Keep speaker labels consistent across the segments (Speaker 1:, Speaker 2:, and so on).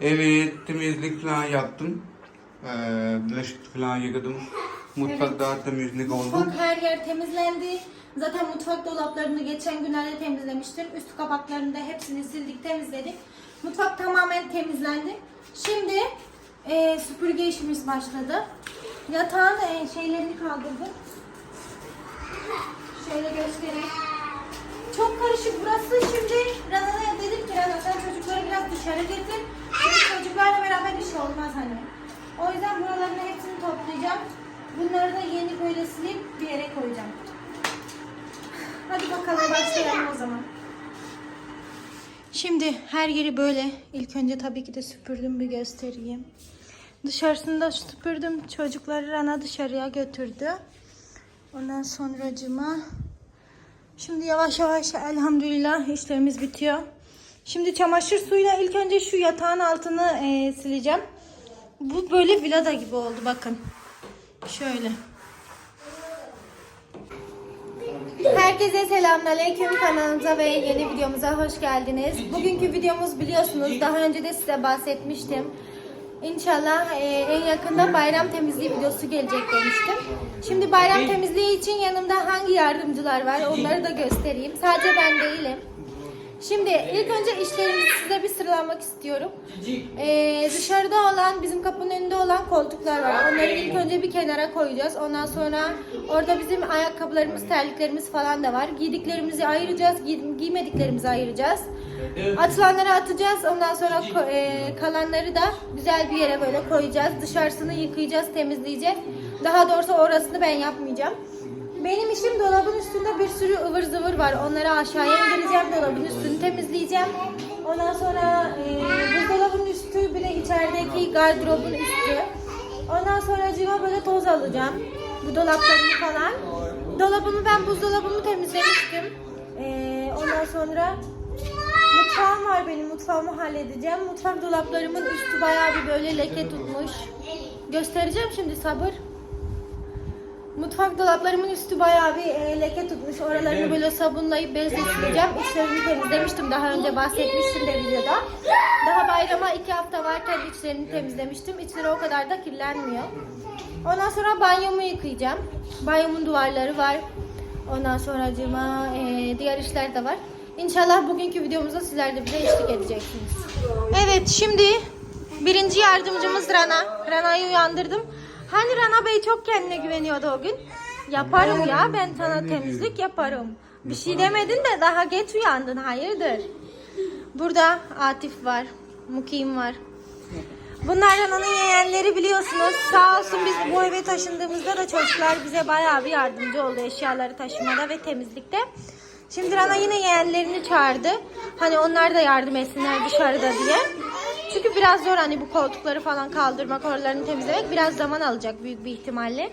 Speaker 1: Evi temizlik falan yaptım. Ee, bulaşık falan yıkadım. Mutfak daha temizlik oldu.
Speaker 2: Mutfak her yer temizlendi. Zaten mutfak dolaplarını geçen günlerde temizlemiştim. Üst kapaklarını da hepsini sildik, temizledik. Mutfak tamamen temizlendi. Şimdi e, süpürge işimiz başladı. Yatağın e, şeylerini kaldırdım. Şöyle göstereyim. Çok karışık burası. Şimdi Rana'ya dedim ki Rana sen çocukları biraz dışarı getir. Çocuklarla beraber iş olmaz hani. O yüzden buralarını hepsini toplayacağım. Bunları da yeni böyle silip bir yere koyacağım. Hadi bakalım başlayalım o zaman. Şimdi her yeri böyle ilk önce tabii ki de süpürdüm bir göstereyim. Dışarısını da süpürdüm. Çocukları Rana dışarıya götürdü. Ondan sonracıma Şimdi yavaş yavaş elhamdülillah işlerimiz bitiyor. Şimdi çamaşır suyuyla ilk önce şu yatağın altını e, sileceğim. Bu böyle vilada gibi oldu bakın. Şöyle. Herkese selamünaleyküm kanalımıza ve yeni videomuza hoş geldiniz. Bugünkü videomuz biliyorsunuz daha önce de size bahsetmiştim. İnşallah e, en yakında bayram temizliği videosu gelecek demiştim. Şimdi bayram temizliği için yanımda hangi yardımcılar var onları da göstereyim. Sadece ben değilim. Şimdi ilk önce işlerimizi size bir sıralamak istiyorum. Ee, dışarıda olan, bizim kapının önünde olan koltuklar var. Onları ilk önce bir kenara koyacağız. Ondan sonra orada bizim ayakkabılarımız, terliklerimiz falan da var. Giydiklerimizi ayıracağız, giy- giymediklerimizi ayıracağız. Atılanları atacağız. Ondan sonra e, kalanları da güzel bir yere böyle koyacağız. Dışarısını yıkayacağız, temizleyeceğiz. Daha doğrusu orasını ben yapmayacağım. Benim işim dolabın üstünde bir sürü ıvır zıvır var. Onları aşağıya indireceğim. Dolabın üstünü temizleyeceğim. Ondan sonra e, buzdolabının üstü bir de içerideki gardırobun üstü. Ondan sonra cima böyle toz alacağım. Bu dolaplarını falan. Dolabımı ben buzdolabımı temizlemiştim. E, ondan sonra mutfağım var benim. Mutfağımı halledeceğim. Mutfak dolaplarımın üstü bayağı bir böyle leke tutmuş. Göstereceğim şimdi sabır. Mutfak dolaplarımın üstü bayağı bir e, leke tutmuş. Oralarını böyle sabunlayıp bezle sileceğim. İçlerini temizlemiştim. Daha önce bahsetmiştim de videoda. Daha bayrama iki hafta varken içlerini temizlemiştim. İçleri o kadar da kirlenmiyor. Ondan sonra banyomu yıkayacağım. Banyomun duvarları var. Ondan sonra e, diğer işler de var. İnşallah bugünkü videomuzda sizler de bize eşlik edeceksiniz. Evet şimdi birinci yardımcımız Rana. Rana'yı uyandırdım. Hani Rana Bey çok kendine güveniyordu o gün. Yaparım ya ben sana temizlik yaparım. Bir şey demedin de daha geç uyandın hayırdır? Burada Atif var. Mukim var. Bunlar Rana'nın yeğenleri biliyorsunuz. Sağ olsun biz bu eve taşındığımızda da çocuklar bize bayağı bir yardımcı oldu eşyaları taşımada ve temizlikte. Şimdi Rana yine yeğenlerini çağırdı. Hani onlar da yardım etsinler dışarıda diye. Çünkü biraz zor hani bu koltukları falan kaldırmak, oralarını temizlemek biraz zaman alacak büyük bir ihtimalle.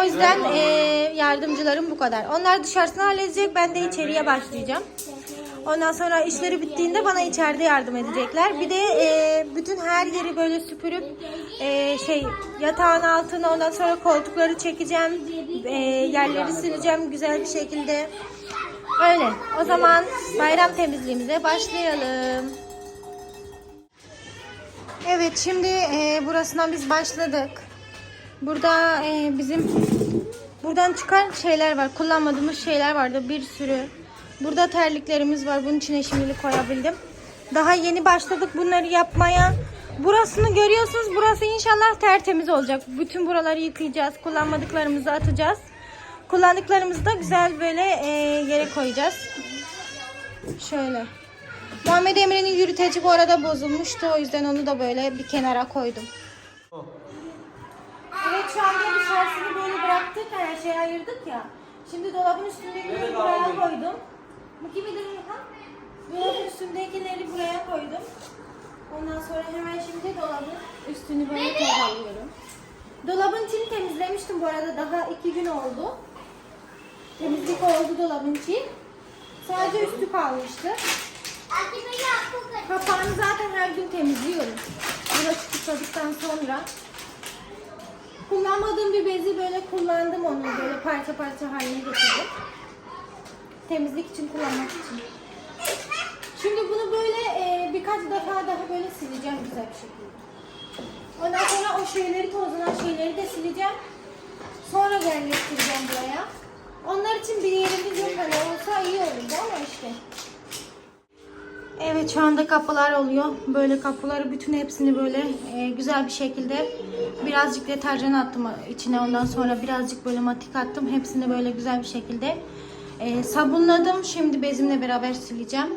Speaker 2: O yüzden eee, yardımcılarım bu kadar. Onlar dışarısını halledecek, ben de içeriye başlayacağım. Ondan sonra işleri bittiğinde bana içeride yardım edecekler. Bir de eee, bütün her yeri böyle süpürüp eee, şey yatağın altına ondan sonra koltukları çekeceğim. Eee, yerleri sileceğim güzel bir şekilde. Öyle. O zaman bayram temizliğimize başlayalım. Evet şimdi e, burasından biz başladık. Burada e, bizim buradan çıkan şeyler var. Kullanmadığımız şeyler vardı bir sürü. Burada terliklerimiz var. Bunun içine şimdilik koyabildim. Daha yeni başladık bunları yapmaya. Burasını görüyorsunuz. Burası inşallah tertemiz olacak. Bütün buraları yıkayacağız. Kullanmadıklarımızı atacağız. Kullandıklarımızı da güzel böyle e, yere koyacağız. Şöyle. Muhammed Emre'nin yürüteci bu arada bozulmuştu. O yüzden onu da böyle bir kenara koydum. Evet şu anda dışarısını böyle bıraktık. Her şeyi ayırdık ya. Şimdi dolabın üstündekileri buraya koydum. Bu kimi de Dolabın üstündekileri buraya koydum. Ondan sonra hemen şimdi dolabın üstünü böyle toparlıyorum. Dolabın içini temizlemiştim bu arada. Daha iki gün oldu. Temizlik oldu dolabın içi. Sadece üstü kalmıştı. Kapağını zaten her gün temizliyorum. Burası tıkladıktan sonra. Kullanmadığım bir bezi böyle kullandım onu. Böyle parça parça haline getirdim. Temizlik için kullanmak için. Şimdi bunu böyle e, birkaç defa daha böyle sileceğim güzel bir şekilde. Ondan sonra o şeyleri tozlanan şeyleri de sileceğim. Sonra yerleştireceğim buraya. Onlar için bir yerimiz yok hani olsa iyi olurdu ama işte. Evet şu anda kapılar oluyor. Böyle kapıları bütün hepsini böyle e, güzel bir şekilde birazcık deterjan attım içine. Ondan sonra birazcık böyle matik attım. Hepsini böyle güzel bir şekilde e, sabunladım. Şimdi bezimle beraber sileceğim.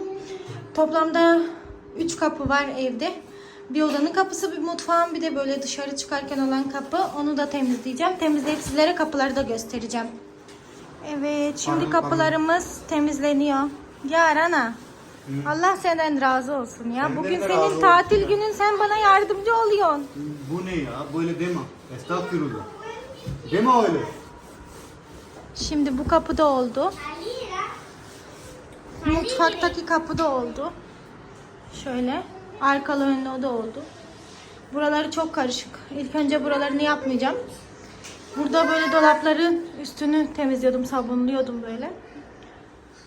Speaker 2: Toplamda 3 kapı var evde. Bir odanın kapısı, bir mutfağın, bir de böyle dışarı çıkarken olan kapı. Onu da temizleyeceğim. Temizleyip sizlere kapıları da göstereceğim. Evet, şimdi kapılarımız temizleniyor. Ya Rana, Allah senden razı olsun ya.
Speaker 1: Senden
Speaker 2: Bugün
Speaker 1: de
Speaker 2: senin tatil
Speaker 1: ya.
Speaker 2: günün, sen bana yardımcı oluyorsun.
Speaker 3: Bu ne ya? Böyle deme. Estağfurullah. Deme öyle.
Speaker 2: Şimdi bu kapı da oldu. Mutfaktaki kapı da oldu. Şöyle. Arkalı önlü o da oldu. Buraları çok karışık. İlk önce buralarını yapmayacağım. Burada böyle dolapların üstünü temizliyordum, sabunluyordum böyle.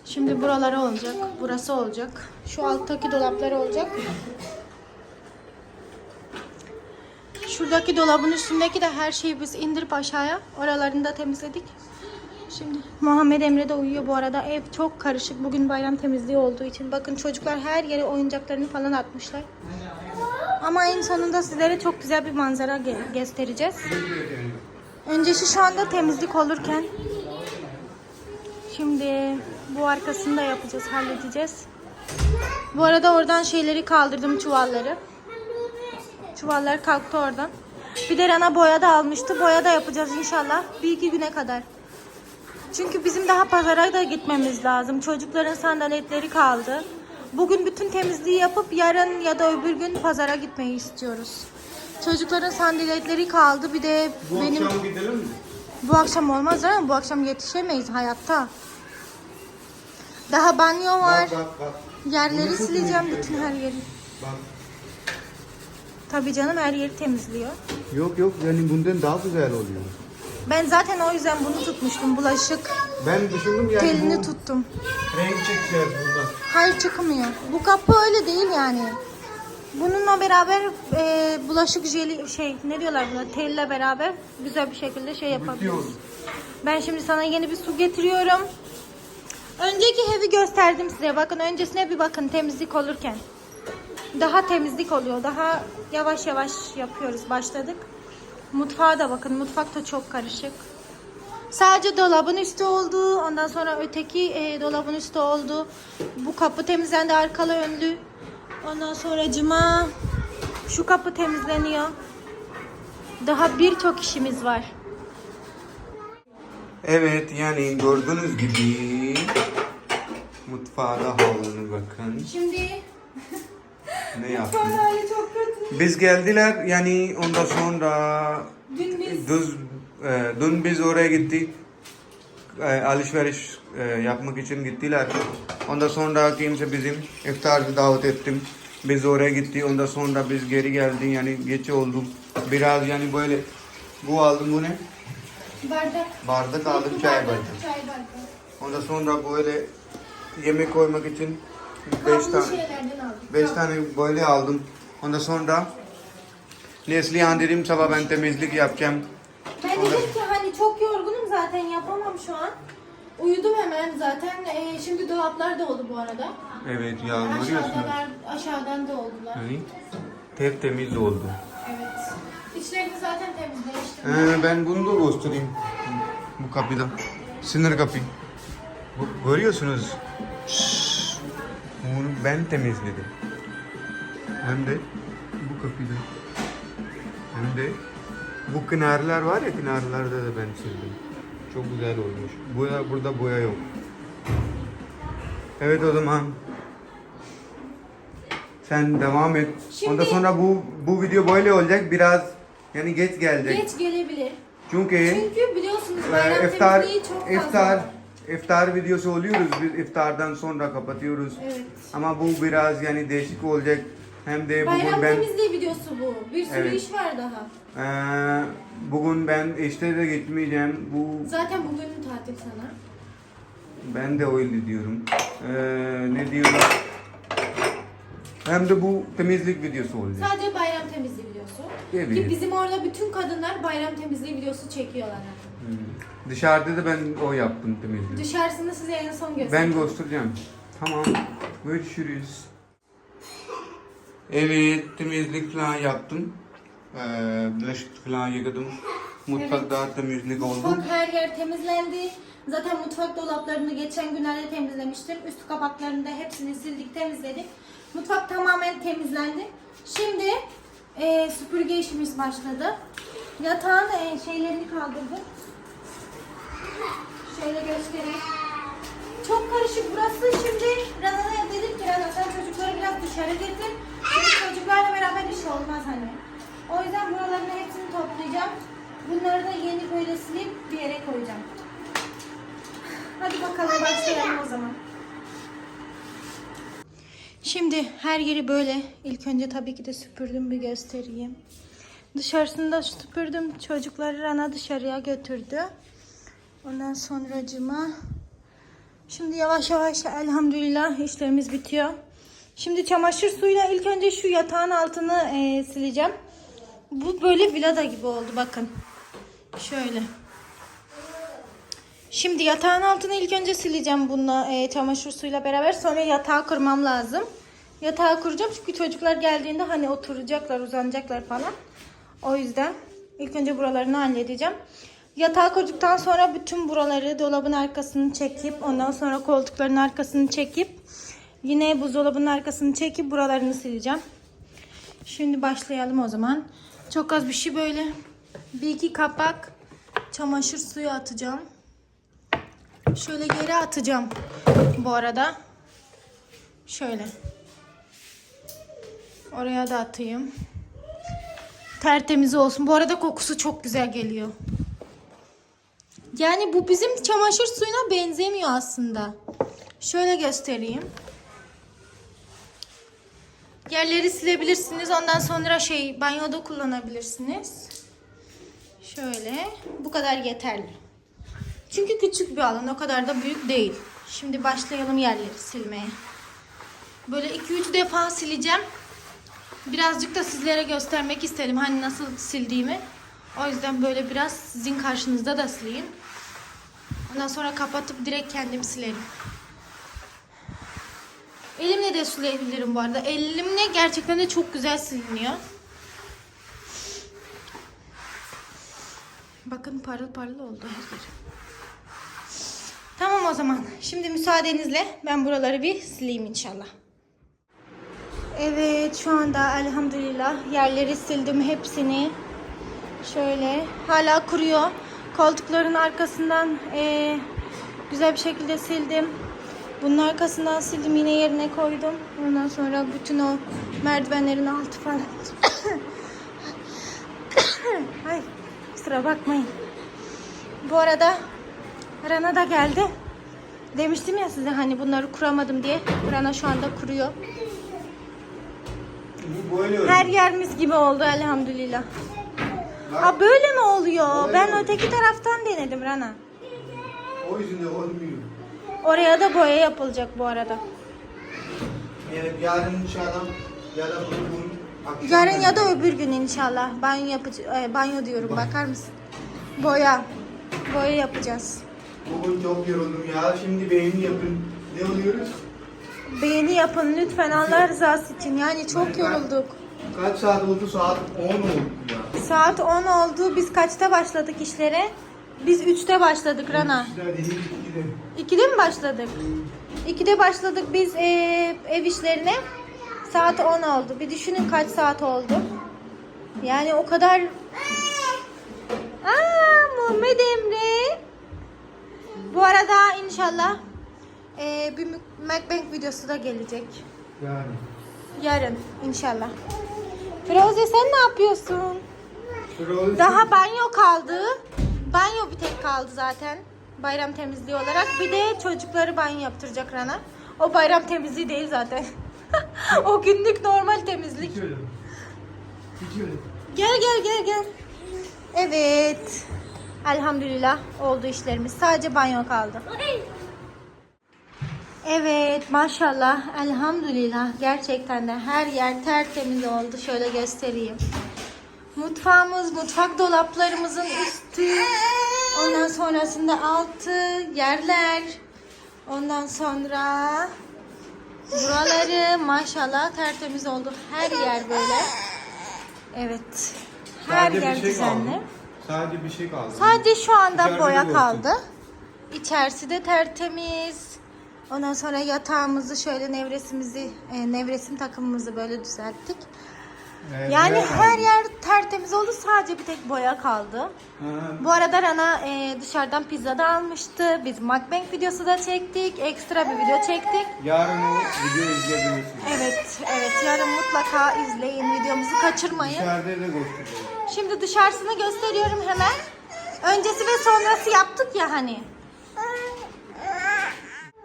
Speaker 2: Şimdi buraları olacak. Burası olacak. Şu alttaki dolaplar olacak. Şuradaki dolabın üstündeki de her şeyi biz indirip aşağıya. Oralarını da temizledik. Şimdi Muhammed Emre de uyuyor bu arada. Ev çok karışık. Bugün bayram temizliği olduğu için. Bakın çocuklar her yere oyuncaklarını falan atmışlar. Ama en sonunda sizlere çok güzel bir manzara göstereceğiz. Öncesi şu anda temizlik olurken. Şimdi bu arkasını da yapacağız, halledeceğiz. Bu arada oradan şeyleri kaldırdım, çuvalları. Çuvallar kalktı oradan. Bir de Rana boya da almıştı. Boya da yapacağız inşallah. Bir iki güne kadar. Çünkü bizim daha pazara da gitmemiz lazım. Çocukların sandaletleri kaldı. Bugün bütün temizliği yapıp yarın ya da öbür gün pazara gitmeyi istiyoruz. Çocukların sandaletleri kaldı. Bir de
Speaker 3: Bu
Speaker 2: benim
Speaker 3: akşam gidelim mi?
Speaker 2: bu akşam olmaz ama bu akşam yetişemeyiz hayatta. Daha banyo var.
Speaker 3: Bak bak bak.
Speaker 2: Yerleri
Speaker 3: Bunu
Speaker 2: sileceğim bütün her yeri.
Speaker 3: Bak.
Speaker 2: Tabii canım her yeri temizliyor.
Speaker 3: Yok yok yani bundan daha güzel oluyor.
Speaker 2: Ben zaten o yüzden bunu tutmuştum. Bulaşık
Speaker 3: Ben düşündüm yani
Speaker 2: telini
Speaker 3: bu
Speaker 2: tuttum.
Speaker 3: renk çekeceğiz burada.
Speaker 2: Hayır çıkmıyor. Bu kapı öyle değil yani. Bununla beraber e, bulaşık jeli şey ne diyorlar buna telle beraber güzel bir şekilde şey yapabiliriz. Ben şimdi sana yeni bir su getiriyorum. Önceki evi gösterdim size. Bakın öncesine bir bakın temizlik olurken. Daha temizlik oluyor. Daha yavaş yavaş yapıyoruz. Başladık. Mutfağa da bakın. Mutfak da çok karışık. Sadece dolabın üstü oldu. Ondan sonra öteki e, dolabın üstü oldu. Bu kapı temizlendi arkalı önlü. Ondan sonra cima. Şu kapı temizleniyor. Daha birçok işimiz var.
Speaker 1: Evet yani gördüğünüz gibi mutfağa da bakın.
Speaker 2: Şimdi
Speaker 1: Ne yaptım?
Speaker 2: hali çok kötü.
Speaker 1: Biz geldiler yani ondan sonra
Speaker 2: Dün biz
Speaker 1: düz, e, dün biz oraya gittik. E, alışveriş e, yapmak için gittiler. Ondan sonra kimse bizim iftar davet ettim. Biz oraya gittik. Ondan sonra biz geri geldik yani geç oldu. Biraz yani böyle bu aldım bu ne?
Speaker 2: Bardak.
Speaker 1: Bardak aldım çay bardağı.
Speaker 2: Çay bardağı.
Speaker 1: Ondan sonra böyle yemek koymak için 5
Speaker 2: Kablo
Speaker 1: tane
Speaker 2: şeylerden aldık.
Speaker 1: 5 tane böyle aldım. Ondan sonra Neslihan dedim sabah ben temizlik yapacağım.
Speaker 2: Ben dedim ki hani çok yorgunum zaten yapamam şu an. Uyudum hemen zaten. Ee, şimdi dolaplar da oldu bu arada.
Speaker 1: Evet ya görüyorsunuz.
Speaker 2: Aşağıdalar, aşağıdan da oldular.
Speaker 1: Yani tertemiz oldu.
Speaker 2: İçlerini zaten temizlemiştim.
Speaker 1: Ee, ben bunu da göstereyim. Bu kapıda. Sınır kapı. Bu, görüyorsunuz. Şşş. Bunu ben temizledim. Hem de bu kapıda. Hem de bu kenarlar var ya kenarlarda da ben sildim. Çok güzel olmuş. Boya, burada boya yok. Evet o zaman. Sen devam et.
Speaker 2: Şimdi-
Speaker 1: Ondan sonra bu bu video böyle olacak. Biraz yani geç gelecek.
Speaker 2: Geç gelebilir.
Speaker 1: Çünkü
Speaker 2: Çünkü biliyorsunuz
Speaker 1: e,
Speaker 2: bayram
Speaker 1: iftar
Speaker 2: temizliği çok fazla.
Speaker 1: iftar iftar videosu oluyoruz. Biz iftardan sonra kapatıyoruz.
Speaker 2: Evet.
Speaker 1: Ama bu biraz yani değişik olacak. Hem de
Speaker 2: Bayram
Speaker 1: bugün ben
Speaker 2: temizliği videosu bu. Bir sürü
Speaker 1: Evet.
Speaker 2: iş var daha.
Speaker 1: e, bugün ben işte de gitmeyeceğim. Bu
Speaker 2: Zaten bugün tatil sana.
Speaker 1: ben de öyle diyorum. E, ne diyorlar? Hem de bu temizlik videosu olacak.
Speaker 2: Sadece bayram temizliği videosu.
Speaker 1: Evet.
Speaker 2: Ki bizim orada bütün kadınlar bayram temizliği videosu çekiyorlar.
Speaker 1: Dışarıda da ben o yaptım temizliği.
Speaker 2: Dışarısını size en son
Speaker 1: Ben
Speaker 2: göstereyim.
Speaker 1: göstereceğim. Tamam. Görüşürüz. Evet, temizlik falan yaptım. Ee, bulaşık falan yıkadım. Mutfakta temizlik oldu.
Speaker 2: Mutfak her yer temizlendi. Zaten mutfak dolaplarını geçen günlerde temizlemiştim. Üst kapaklarını da hepsini sildik, temizledik. Mutfak tamamen temizlendi. Şimdi e, süpürge işimiz başladı. Yatağın e, şeylerini kaldırdım. Şöyle göstereyim. Çok karışık burası. Şimdi Rana'ya dedim ki Rana sen çocukları biraz dışarı getir. Çünkü çocuklarla beraber iş olmaz hani. O yüzden buraların hepsini toplayacağım. Bunları da yeni böyle silip bir yere koyacağım. Hadi bakalım başlayalım o zaman. Şimdi her yeri böyle ilk önce tabii ki de süpürdüm bir göstereyim. Dışarısını da süpürdüm. Çocukları Rana dışarıya götürdü. Ondan sonracıma şimdi yavaş yavaş elhamdülillah işlerimiz bitiyor. Şimdi çamaşır suyuyla ilk önce şu yatağın altını e, sileceğim. Bu böyle vilada gibi oldu bakın. Şöyle. Şimdi yatağın altını ilk önce sileceğim bununla e, çamaşır suyuyla beraber. Sonra yatağı kurmam lazım. Yatağı kuracağım çünkü çocuklar geldiğinde hani oturacaklar, uzanacaklar falan. O yüzden ilk önce buralarını halledeceğim. Yatağı kurduktan sonra bütün buraları dolabın arkasını çekip ondan sonra koltukların arkasını çekip yine buzdolabının arkasını çekip buralarını sileceğim. Şimdi başlayalım o zaman. Çok az bir şey böyle. Bir iki kapak çamaşır suyu atacağım. Şöyle geri atacağım bu arada. Şöyle. Oraya da atayım. Tertemiz olsun. Bu arada kokusu çok güzel geliyor. Yani bu bizim çamaşır suyuna benzemiyor aslında. Şöyle göstereyim. Yerleri silebilirsiniz. Ondan sonra şey banyoda kullanabilirsiniz. Şöyle. Bu kadar yeterli. Çünkü küçük bir alan. O kadar da büyük değil. Şimdi başlayalım yerleri silmeye. Böyle 2-3 defa sileceğim. Birazcık da sizlere göstermek istedim. Hani nasıl sildiğimi. O yüzden böyle biraz sizin karşınızda da sileyim. Ondan sonra kapatıp direkt kendim silerim. Elimle de silebilirim bu arada. Elimle gerçekten de çok güzel siliniyor. Bakın parıl parıl oldu her yer. Tamam o zaman. Şimdi müsaadenizle ben buraları bir sileyim inşallah. Evet şu anda elhamdülillah yerleri sildim hepsini. Şöyle hala kuruyor. Koltukların arkasından eee, güzel bir şekilde sildim. Bunun arkasından sildim yine yerine koydum. Ondan sonra bütün o merdivenlerin altı falan. Ay kusura bakmayın. Bu arada Rana da geldi. Demiştim ya size hani bunları kuramadım diye. Rana şu anda kuruyor.
Speaker 3: Bu böyle
Speaker 2: Her yer mis gibi oldu elhamdülillah. Ha böyle mi oluyor? Ben öteki taraftan denedim Rana.
Speaker 3: O yüzden olmuyor.
Speaker 2: Oraya da boya yapılacak bu arada.
Speaker 3: Yani yarın inşallah ya da akşam
Speaker 2: Yarın ya da öbür gün inşallah banyo yapacağız. banyo diyorum bakar mısın? Boya. Boya yapacağız.
Speaker 3: Bugün çok yoruldum ya. Şimdi beğeni yapın. Ne oluyoruz?
Speaker 2: Beğeni yapın lütfen Allah rızası için. Yani çok yorulduk.
Speaker 3: Kaç saat oldu? Saat 10 oldu ya.
Speaker 2: Saat 10 oldu. Biz kaçta başladık işlere? Biz 3'te başladık Rana.
Speaker 3: İşler değil, ikide.
Speaker 2: 2'de mi başladık? 2'de başladık biz eee, ev işlerine. Saat 10 oldu. Bir düşünün kaç saat oldu. Yani o kadar... Aa Muhammed Emre. Bu arada inşallah eee, bir mukbang videosu da gelecek.
Speaker 3: Yani.
Speaker 2: Yarın inşallah. Firoze sen ne yapıyorsun?
Speaker 3: Şurada
Speaker 2: Daha banyo kaldı. Banyo bir tek kaldı zaten. Bayram temizliği olarak. Bir de çocukları banyo yaptıracak Rana. O bayram temizliği değil zaten. o günlük normal temizlik.
Speaker 3: Hiç öyle. Hiç öyle.
Speaker 2: Gel gel gel gel. Evet. Elhamdülillah oldu işlerimiz. Sadece banyo kaldı. Evet maşallah elhamdülillah gerçekten de her yer tertemiz oldu. Şöyle göstereyim. Mutfağımız, mutfak dolaplarımızın üstü, ondan sonrasında altı, yerler, ondan sonra buraları maşallah tertemiz oldu. Her yer böyle. Evet. Her
Speaker 1: bir
Speaker 2: yer
Speaker 1: şey
Speaker 2: düzenli.
Speaker 1: kaldı. Sadece bir şey kaldı.
Speaker 2: Sadece şu anda
Speaker 1: İçeride
Speaker 2: boya kaldı. İçerisi de tertemiz. Ondan sonra yatağımızı şöyle nevresimizi, e, nevresim takımımızı böyle düzelttik.
Speaker 1: Evet,
Speaker 2: Yani her yer tertemiz oldu. Sadece bir tek boya kaldı.
Speaker 1: Ha,
Speaker 2: Bu arada Rana e, dışarıdan pizza da almıştı. Biz mukbang videosu da çektik. Ekstra bir video çektik.
Speaker 1: Yarın o videoyu izleyebilirsiniz.
Speaker 2: Evet, evet. Yarın mutlaka izleyin. Videomuzu kaçırmayın.
Speaker 1: Dışarıda da göstereceğim.
Speaker 2: Şimdi dışarısını gösteriyorum hemen. Öncesi ve sonrası yaptık ya hani.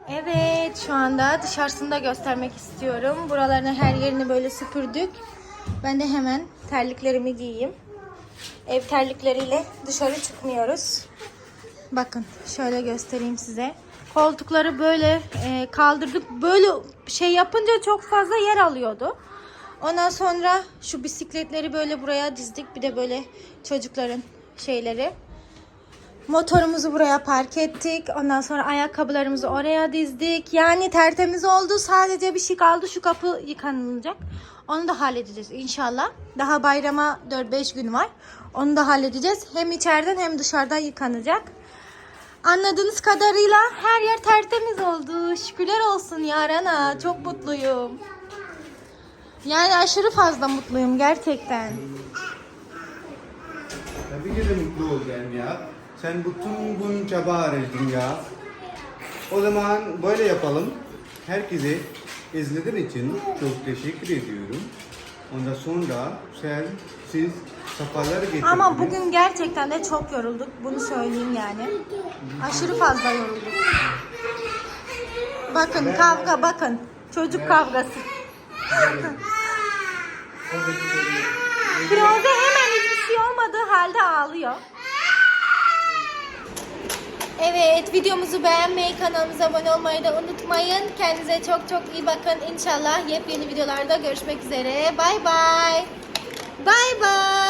Speaker 2: Evet şu anda dışarısını da göstermek istiyorum. Buralarını her yerini böyle süpürdük. Ben de hemen terliklerimi giyeyim. Ev terlikleriyle dışarı çıkmıyoruz. Bakın şöyle göstereyim size. Koltukları böyle e, kaldırdık. Böyle şey yapınca çok fazla yer alıyordu. Ondan sonra şu bisikletleri böyle buraya dizdik. Bir de böyle çocukların şeyleri. Motorumuzu buraya park ettik. Ondan sonra ayakkabılarımızı oraya dizdik. Yani tertemiz oldu. Sadece bir şey kaldı. Şu kapı yıkanılacak. Onu da halledeceğiz inşallah. Daha bayrama 4-5 gün var. Onu da halledeceğiz. Hem içeriden hem dışarıdan yıkanacak. Anladığınız kadarıyla her yer tertemiz oldu. Şükürler olsun ya Rana. Çok mutluyum. Yani aşırı fazla mutluyum gerçekten.
Speaker 1: Tabii ki de mutlu olacağım ya. Sen bütün gün çaba harcadın ya. O zaman böyle yapalım. Herkese izlediğin için çok teşekkür ediyorum. Ondan sonra sen, siz safalar getirdiniz.
Speaker 2: Ama bugün gerçekten de çok yorulduk. Bunu söyleyeyim yani. Aşırı fazla yorulduk. Bakın kavga bakın. Çocuk kavgası. Firoze hemen hiçbir şey olmadığı halde ağlıyor. Evet videomuzu beğenmeyi kanalımıza abone olmayı da unutmayın. Kendinize çok çok iyi bakın. İnşallah yepyeni videolarda görüşmek üzere. Bay bay. Bay bay.